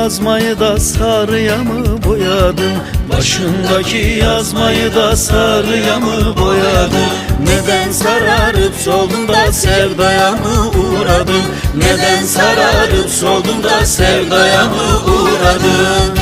yazmayı da sarıya mı boyadın? Başındaki yazmayı da sarıya mı boyadın? Neden sararıp soldun da sevdaya mı uğradın? Neden sararıp soldun da sevdaya mı uğradın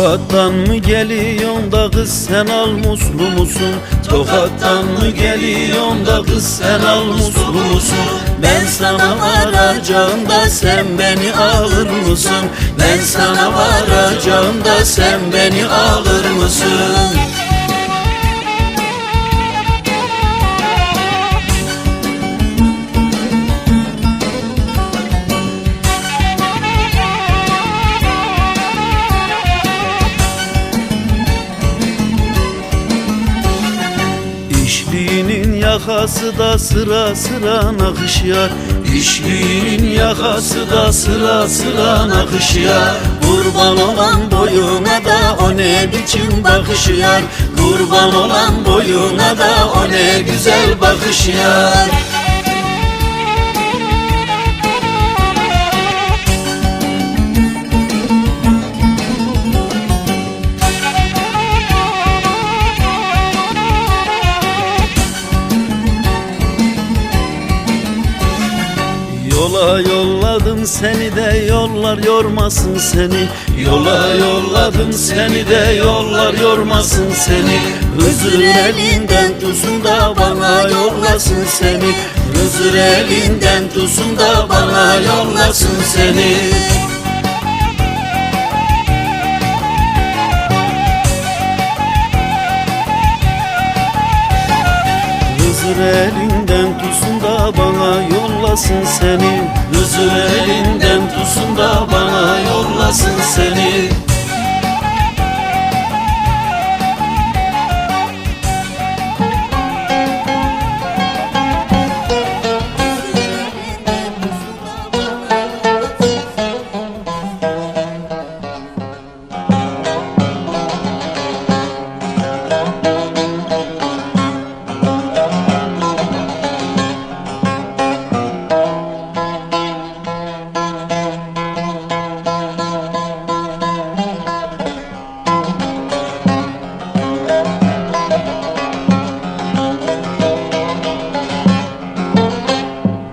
Tokattan mı geliyorsun da kız sen al muslu musun? Tokattan mı geliyorsun da kız sen al muslu musun? Ben sana varacağım da sen beni alır mısın? Ben sana varacağım da sen beni alır mısın? Yakası da sıra sıra nakışıyor İşliğinin yakası da sıra sıra nakışıyor Kurban olan boyuna da o ne biçim bakışıyor Kurban olan boyuna da o ne güzel bakışıyor Yola seni de yollar yormasın seni. Yola yolladım seni de yollar yormasın seni. Hızır elinden tutsun da bana yollasın seni. Hızır elinden tutsun da bana yollasın seni elinden tutsun da bana yollasın seni. Hızır elinden tutsun da bana yollasın seni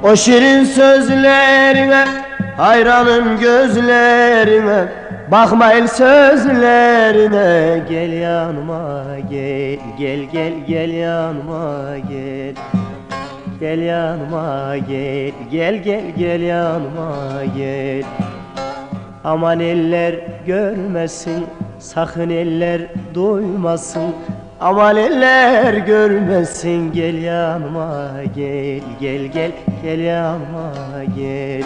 O şirin sözlerine hayranım gözlerine Bakma el sözlerine. Gel yanıma gel gel gel gel yanıma gel. Gel yanıma gel gel gel gel yanıma gel. Aman eller görmesin sakın eller duymasın Aman eller görmesin gel yanıma gel gel gel gel yanıma gel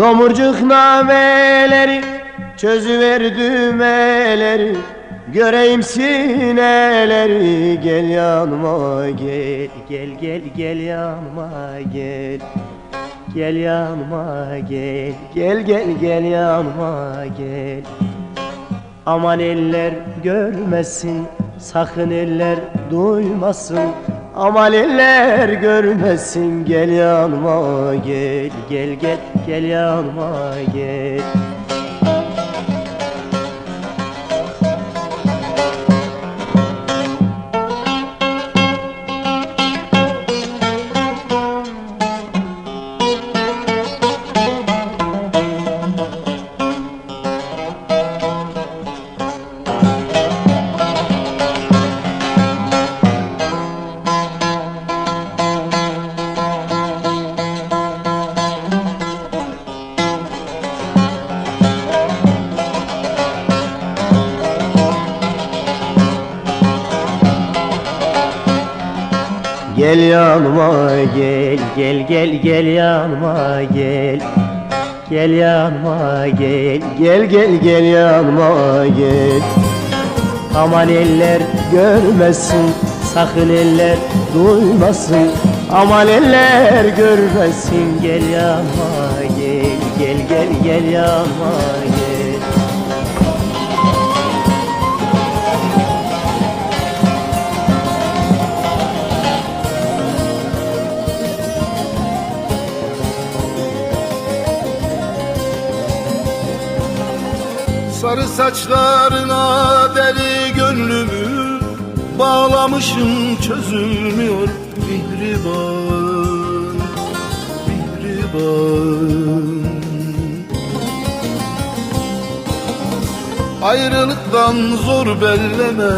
Domurcuk nameleri çözüver düğmeleri Göreyim sineleri. Gel yanıma gel gel gel gel yanıma gel. Gel yanıma gel gel gel gel yanıma gel. Aman eller görmesin sakın eller duymasın Aman eller görmesin gel yanıma gel gel gel gel yanıma gel Gel yanıma gel gel gel gel yanıma gel. Gel yanıma gel gel gel gel yanıma gel. Aman eller görmesin sakın eller duymasın. Aman eller görmesin gel yanıma gel gel gel gel yanıma saçlarına deli gönlümü Bağlamışım çözülmüyor mihriban Mihriban Ayrılıktan zor belleme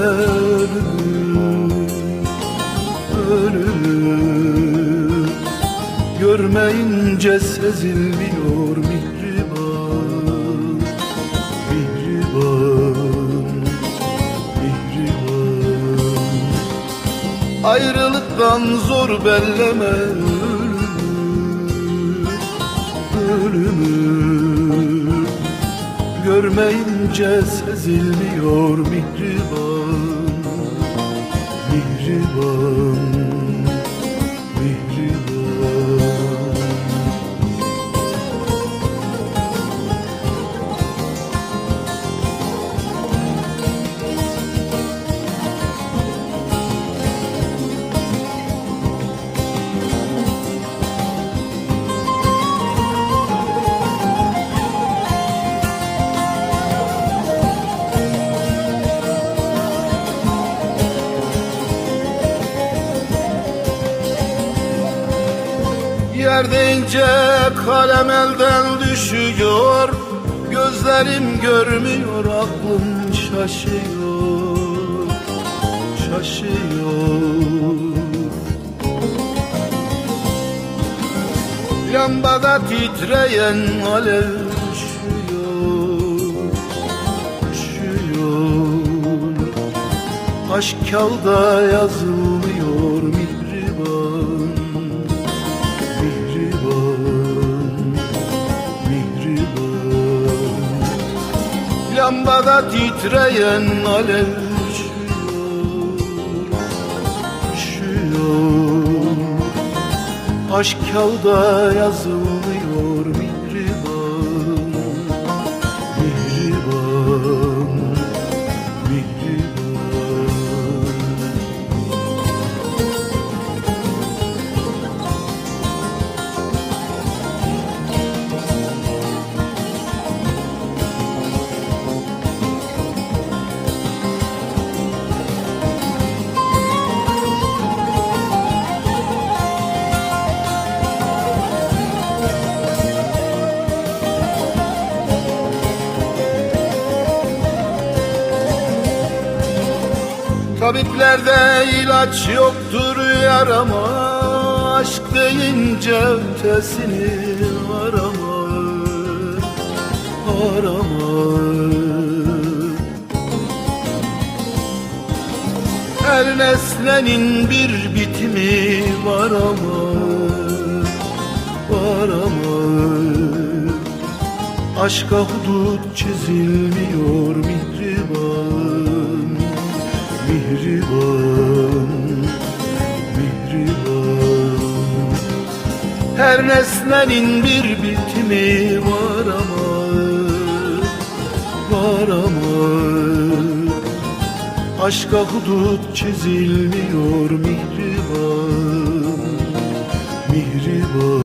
ölümü Ölümü Görmeyince sezilmiyor Ayrılıktan zor belleme ölümü Ölümü. Görmeyince sezilmiyor mihriban Mihriban Yer deyince kalem elden düşüyor. Gözlerim görmüyor aklım şaşıyor Şaşıyor. Lambada titreyen alev üşüyor Üşüyor. Aşk kağıda yazılmıyor Lambada titreyen alev üşüyor Aşk kağıda yazılmıyor Tabiplerde ilaç yoktur yarama Aşk deyince ötesini arama Arama Her nesnenin bir bitimi var ama Var ama Aşka hudut çizilmiyor mihriban Mihriban Mihriban. Her nesnenin bir bitimi var ama Var ama. Aşka hudut çizilmiyor mihriban Mihriban